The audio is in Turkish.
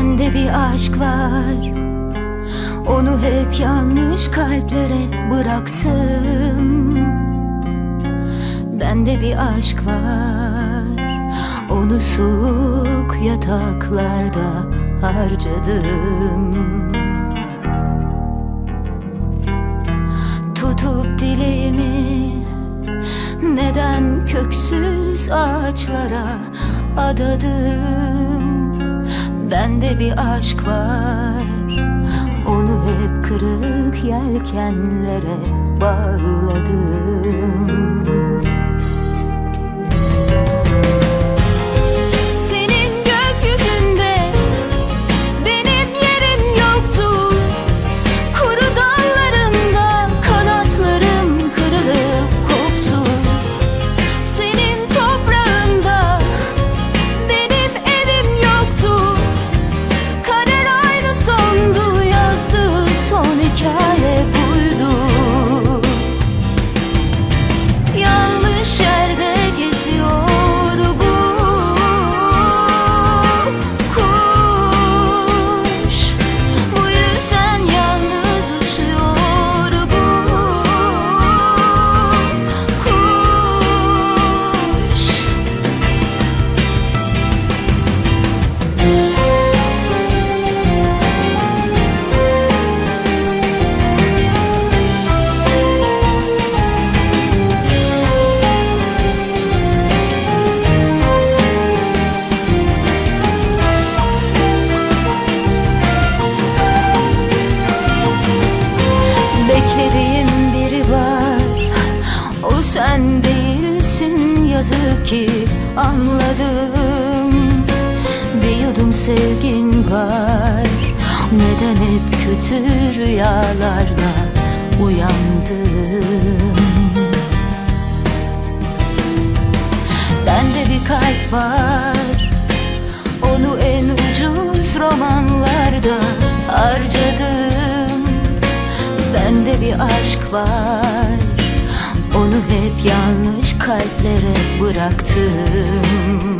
Bende bir aşk var. Onu hep yanlış kalplere bıraktım. Bende bir aşk var. Onu soğuk yataklarda harcadım. Tutup dileğimi neden köksüz ağaçlara adadım Bende bir aşk var. Onu hep kırık yelkenlere bağladım sen değilsin yazık ki anladım. Bir yudum sevgin var. Neden hep kötü rüyalarla uyandım Bende bir kalp var. Onu en ucuz romanlarda harcadım. Bende bir aşk var Onu hep yanlış kalplere bıraktım